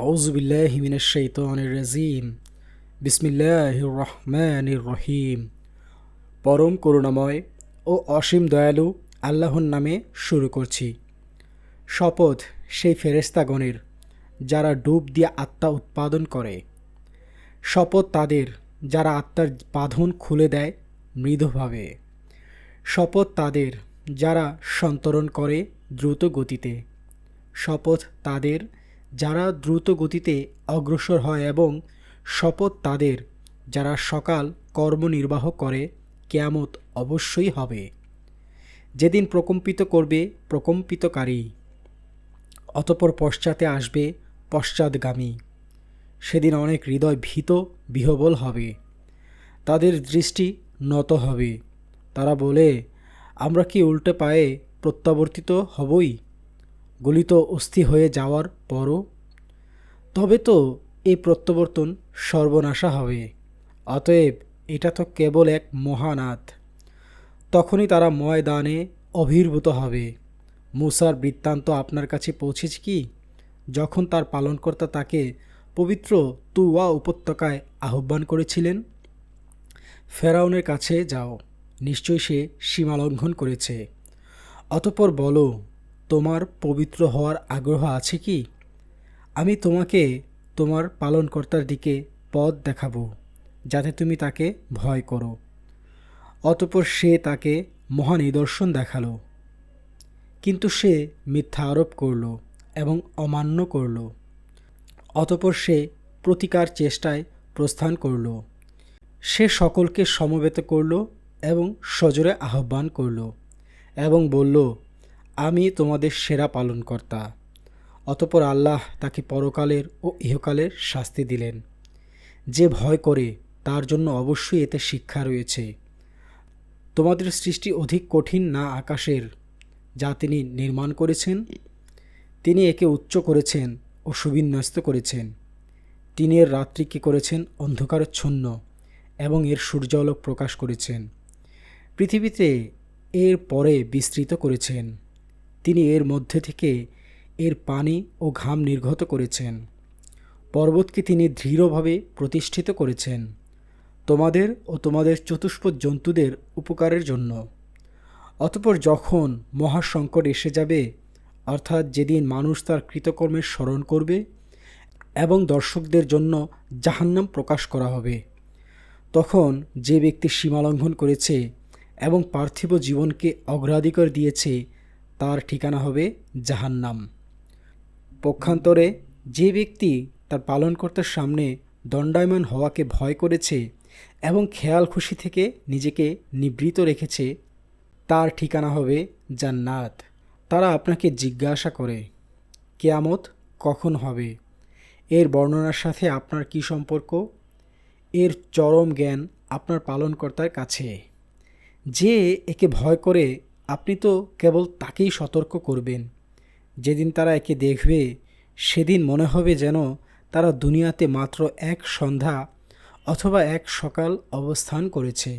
আউজুবিল্লাহ মিনাশাইতানির রাজিম। বিসমিল্লাহির রহমানির রহিম। পরম করুণাময় ও অসীম দয়ালু আল্লাহর নামে শুরু করছি। শপথ সেই ফেরেস্তাগণের যারা ডুব দিয়ে আত্মা উৎপাদন করে। শপথ তাদের যারা আত্মার বাঁধন খুলে দেয় মৃদুভাবে। শপথ তাদের যারা সন্তরণ করে দ্রুত গতিতে। শপথ তাদের যারা দ্রুত গতিতে অগ্রসর হয় এবং শপথ তাদের, যারা সকাল কর্মনির্বাহ করে, কেয়ামত অবশ্যই হবে। যেদিন প্রকম্পিত করবে, প্রকম্পিতকারী। অতপর পশ্চাতে আসবে পশ্চাৎগামী। সেদিন অনেক হৃদয় ভীত, বিহবল হবে। তাদের দৃষ্টি নত হবে। তারা বলে, আমরা কি উল্টে পায়ে প্রত্যাবর্তিত হবই? গলিত অস্থি হয়ে যাওয়ার পরও তবে তো এই প্রত্যাবর্তন সর্বনাশা হবে। অতএব এটা তো কেবল এক মহানাথ। তখনই তারা ময়দানে অভির্ভূত হবে। মুসার বৃত্তান্ত আপনার কাছে পৌঁছেছে কি? যখন তার পালনকর্তা তাকে পবিত্র তুয়া উপত্যকায় আহ্বান করেছিলেন, ফেরাউনের কাছে যাও, নিশ্চয়ই সে সীমালঙ্ঘন করেছে। অতপর বলো তোমার পবিত্র হওয়ার আগ্রহ আছে কি? আমি তোমাকে তোমার পালনকর্তার দিকে পথ দেখাবো, যাতে তুমি তাকে ভয় করো। অতপর সে তাকে মহা নিদর্শন দেখাল। কিন্তু সে মিথ্যা আরোপ করল এবং অমান্য করল। অতপর সে প্রতিকার চেষ্টায় প্রস্থান করল। সে সকলকে সমবেত করল এবং সজোরে আহ্বান করল এবং বলল আমি তোমাদের সেরা পালনকর্তা। অতপর আল্লাহ তাকে পরকালের ও ইহকালের শাস্তি দিলেন। যে ভয় করে, তার জন্য অবশ্যই এতে শিক্ষা রয়েছে। তোমাদের সৃষ্টি অধিক কঠিন না আকাশের, যা তিনি নির্মাণ করেছেন। তিনি একে উচ্চ করেছেন ও সুবিন্যস্ত করেছেন। টিনের রাত্রিকে করেছেন অন্ধকারচ্ছন্ন এবং এর সূর্যালোক প্রকাশ করেছেন। পৃথিবীতে এর পরে বিস্তৃত করেছেন। তিনি এর মধ্যে থেকে এর পানি ও ঘাম নির্গত করেছেন। পর্বতকে তিনি দৃঢ়ভাবে প্রতিষ্ঠিত করেছেন তোমাদের ও তোমাদের চতুষ্পদ জন্তুদের উপকারের জন্য। অতপর যখন মহাসংকট এসে যাবে, অর্থাৎ যেদিন মানুষ তার কৃতকর্মের স্মরণ করবে এবং দর্শকদের জন্য জাহান্নাম প্রকাশ করা হবে, তখন যে ব্যক্তি সীমালঙ্ঘন করেছে এবং পার্থিব জীবনকে অগ্রাধিকার দিয়েছে তার ঠিকানা হবে জাহান্নাম। পক্ষান্তরে যে ব্যক্তি তার পালনকর্তার সামনে দণ্ডায়মান হওয়াকে ভয় করেছে এবং খেয়াল খুশি থেকে নিজেকে নিবৃত রেখেছে, তার ঠিকানা হবে জান্নাত। তারা আপনাকে জিজ্ঞাসা করে, কেয়ামত কখন হবে? এর বর্ণনার সাথে আপনার কি সম্পর্ক? এর চরম জ্ঞান আপনার পালনকর্তার কাছে। যে একে ভয় করে আপনি তো কেবল তাকেই সতর্ক করবেন। যেদিন তারা একে দেখবে, সেদিন মনে হবে যেন তারা দুনিয়াতে মাত্র এক সন্ধ্যা অথবা এক সকাল অবস্থান করেছে।